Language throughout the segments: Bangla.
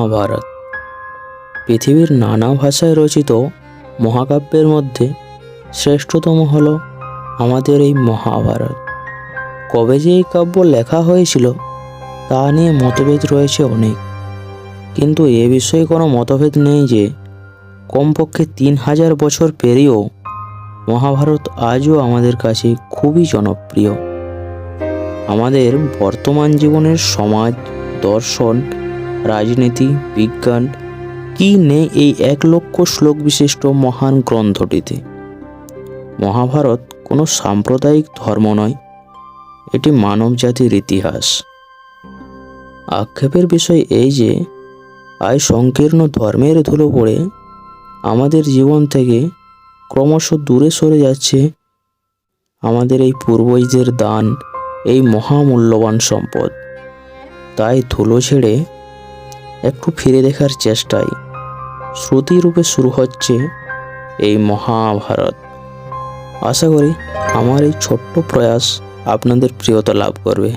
মহাভারত। পৃথিবীর নানা ভাষায় রচিত মহাকাব্যের মধ্যে শ্রেষ্ঠতম হল আমাদের এই মহাভারত। কবে যে এই কাব্য লেখা হয়েছিল, তা নিয়ে মতভেদ রয়েছে অনেক। কিন্তু এ বিষয়ে কোনো মতভেদ নেই যে, কমপক্ষে তিন হাজার বছর পেরিয়েও মহাভারত আজও আমাদের কাছে খুবই জনপ্রিয়। আমাদের বর্তমান জীবনের সমাজ, দর্শন রাজনীতি, বিজ্ঞান, কি নেই এই এক লক্ষ শ্লোক বিশিষ্ট মহান গ্রন্থটিতে? মহাভারত কোনো সাম্প্রদায়িক ধর্ম নয়, এটি মানব জাতির ইতিহাস। আক্ষেপের বিষয় এই যে আয় সংকীর্ণ ধর্মের ধুলো পড়ে আমাদের জীবন থেকে ক্রমশ দূরে সরে যাচ্ছে আমাদের এই পূর্বজদের দান, এই মহামূল্যবান সম্পদ। তাই ধুলো ছেড়ে একটু ফিরে দেখার চেষ্টায় শ্রুতিরূপে শুরু হচ্ছে এই মহাভারত। আশা করি আমার এই ছোট্ট প্রয়াস আপনাদের প্রিয়তা লাভ করবে।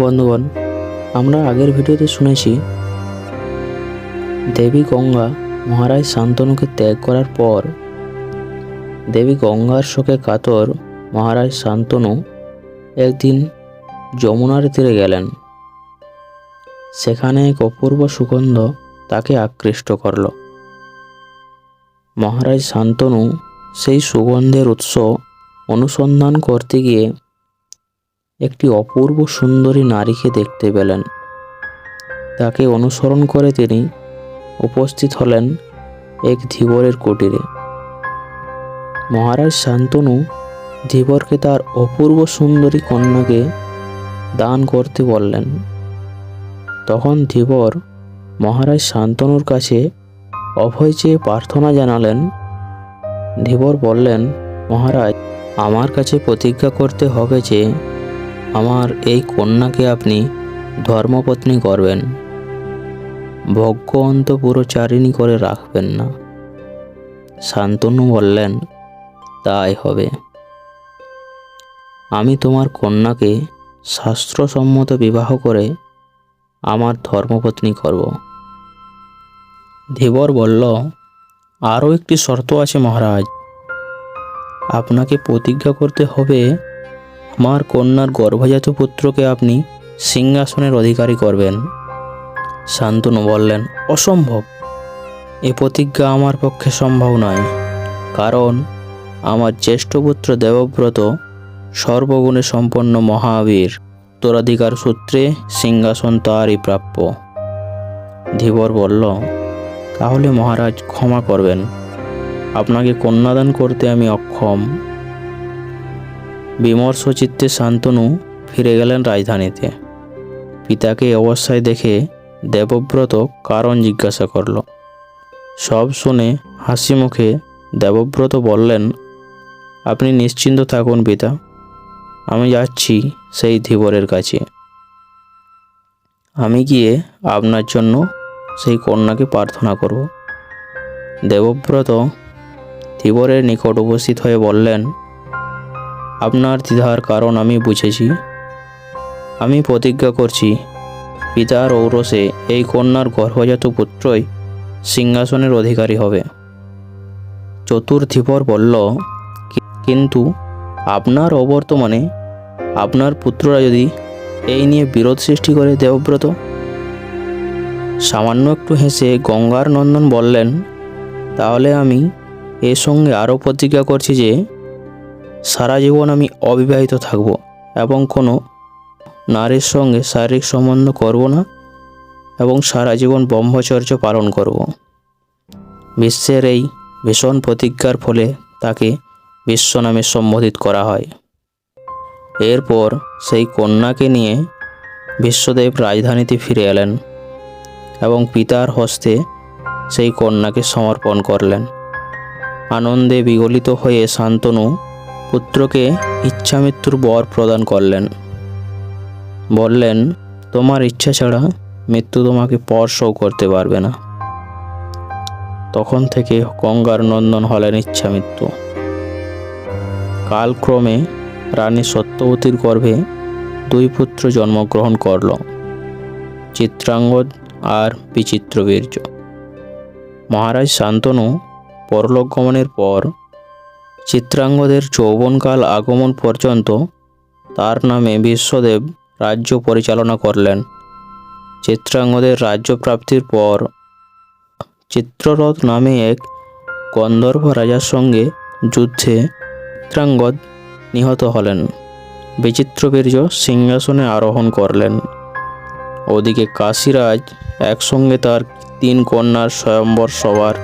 বন্ধুগণ, আমরা আগের ভিডিওতে শুনেছি, দেবী গঙ্গা মহারাজ শান্তনুকে ত্যাগ করার পর দেবী গঙ্গার শোকে কাতর মহারাজ শান্তনু একদিন যমুনার তীরে গেলেন। সেখানে এক অপূর্ব সুগন্ধ তাকে আকৃষ্ট করল। মহারাজ শান্তনু সেই সুগন্ধের উৎস অনুসন্ধান করতে গিয়ে একটি অপূর্ব সুন্দরী নারীকে দেখতে পেলেন। তাকে অনুসরণ করে তিনি উপস্থিত হলেন এক ধীবরের কুটিরে। মহারাজ শান্তনু ধীবরকে তার অপূর্ব সুন্দরী কন্যাকে দান করতে বললেন। তখন ধীবর মহারাজ শান্তনুর কাছে অভয় চেয়ে প্রার্থনা জানালেন। ধীবর বললেন, মহারাজ, আমার কাছে প্রতিজ্ঞা করতে হবে যে, আমার এই কন্যাকে আপনি ধর্মপত্নী করবেন। ভোগ্য অন্ত পুরোচারিণী করে রাখবেন না। শান্তনু বললেন, তাই হবে। আমি তোমার কন্যাকে শাস্ত্রসম্মত বিবাহ করে আমার ধর্মপত্নী করব। ধীবর বলল, আরও একটি শর্ত আছে মহারাজ। আপনাকে প্রতিজ্ঞা করতে হবে, আমার কন্যার গর্ভজাত পুত্রকে আপনি সিংহাসনের অধিকারী করবেন। শান্তনু বললেন, অসম্ভব। এ প্রতিজ্ঞা আমার পক্ষে সম্ভব নয়, কারণ আমার জ্যেষ্ঠ পুত্র দেবব্রত সর্বগুণে সম্পন্ন মহাবীর। উত্তরাধিকার সূত্রে সিংহাসন তারই প্রাপ্য। ধীবর বলল, তাহলে মহারাজ ক্ষমা করবেন। আপনাকে কন্যাদান করতে আমি অক্ষম। বিমর্ষ চিত্তে শান্তনু ফিরে গেলেন রাজধানীতে। পিতাকে অবস্থায় দেখে দেবব্রত কারণ জিজ্ঞাসা করল। সব শুনে হাসি মুখে দেবব্রত বললেন, আপনি নিশ্চিন্ত থাকুন পিতা। আমি যাচ্ছি সেই ধীবরের কাছে। আমি গিয়ে আপনার জন্য সেই কন্যাকে প্রার্থনা করব। দেবব্রত ধীবরের নিকট উপস্থিত হয়ে বললেন, আপনার দ্বিধার কারণ আমি বুঝেছি। আমি প্রতিজ্ঞা করছি, পিতার ঔরসে এই কন্যার গর্ভজাত পুত্রই সিংহাসনের অধিকারী হবে। চতুর্থীপর বলল কিন্তু আপনার অবর্তমানে আপনার পুত্ররা যদি এই নিয়ে বিরোধ সৃষ্টি করে দেবব্রত। সামান্য একটু হেসে গঙ্গার নন্দন বললেন, তাহলে আমি এর সঙ্গে আরও প্রতিজ্ঞা করছি যে, সারা জীবন আমি অবিবাহিত থাকব এবং কোনো নারীর সঙ্গে শারীরিক সম্বন্ধ করব না এবং সারা জীবন ব্রহ্মচর্য পালন করব। বিশ্বের এই ভীষণ প্রতিজ্ঞার ফলে তাকে বিশ্ব নামে সম্বোধিত করা হয়। এরপর সেই কন্যাকে নিয়ে বিশ্বদেব রাজধানীতে ফিরে এলেন এবং পিতার হস্তে সেই কন্যাকে সমর্পণ করলেন। আনন্দে বিগলিত হয়ে শান্তনু পুত্রকে ইচ্ছামৃত্যুর বর প্রদান করলেন। বললেন, তোমার ইচ্ছা ছাড়া মৃত্যু তোমাকে স্পর্শও করতে পারবে না। তখন থেকে গঙ্গার নন্দন হলেন ইচ্ছামৃত্যু। কালক্রমে রানী সত্যবতীর গর্ভে দুই পুত্র জন্মগ্রহণ করল, চিত্রাঙ্গদ আর বিচিত্রবীর্য। মহারাজ শান্তনু পরলোক গমনের পর চিত্রাঙ্গদের যৌবনকাল আগমন পর্যন্ত তার নামে বিশ্বদেব রাজ্য পরিচালনা করলেন। চিত্রাঙ্গদের রাজ্য প্রাপ্তির পর চিত্ররথ নামে এক গন্ধর্ব রাজার সঙ্গে যুদ্ধে চিত্রাঙ্গদ নিহত হলেন। বিচিত্রবীর্য সিংহাসনে আরোহণ করলেন। ওদিকে কাশীরাজ একসঙ্গে তার তিন কন্যার স্বয়ম্বর সভার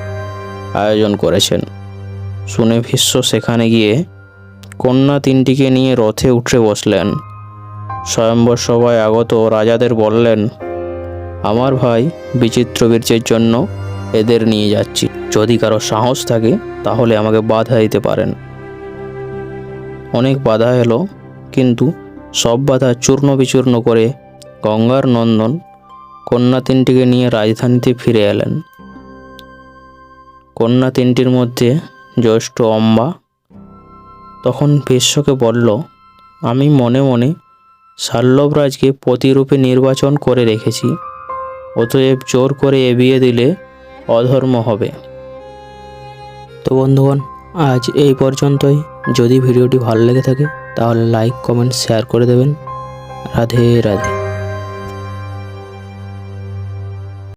আয়োজন করেছেন। শুনে ভীষ্ম সেখানে গিয়ে কন্যা তিনটিকে নিয়ে রথে উঠে বসলেন। স্বয়ম্বর সভায় আগত রাজাদের বললেন, আমার ভাই বিচিত্রবীর্যের জন্য এদের নিয়ে যাচ্ছি। যদি কারও সাহস থাকে, তাহলে আমাকে বাধা দিতে পারেন। অনেক বাধা এলো, কিন্তু সব বাধা চূর্ণ বিচূর্ণ করে গঙ্গার নন্দন কন্যা তিনটিকে নিয়ে রাজধানীতে ফিরে এলেন। কন্যা তিনটির মধ্যে জ্যৈষ্ঠ অম্বা তখন ভীষ্মকে বলল, আমি মনে মনে শাল্লবরাজকে প্রতিরূপে নির্বাচন করে রেখেছি, অতএব জোর করে এ বিয়ে দিলে অধর্ম হবে। তো বন্ধুগণ, আজ এই পর্যন্তই। যদি ভিডিওটি ভালো লেগে থাকে তাহলে লাইক কমেন্ট শেয়ার করে দেবেন। রাধে রাধে।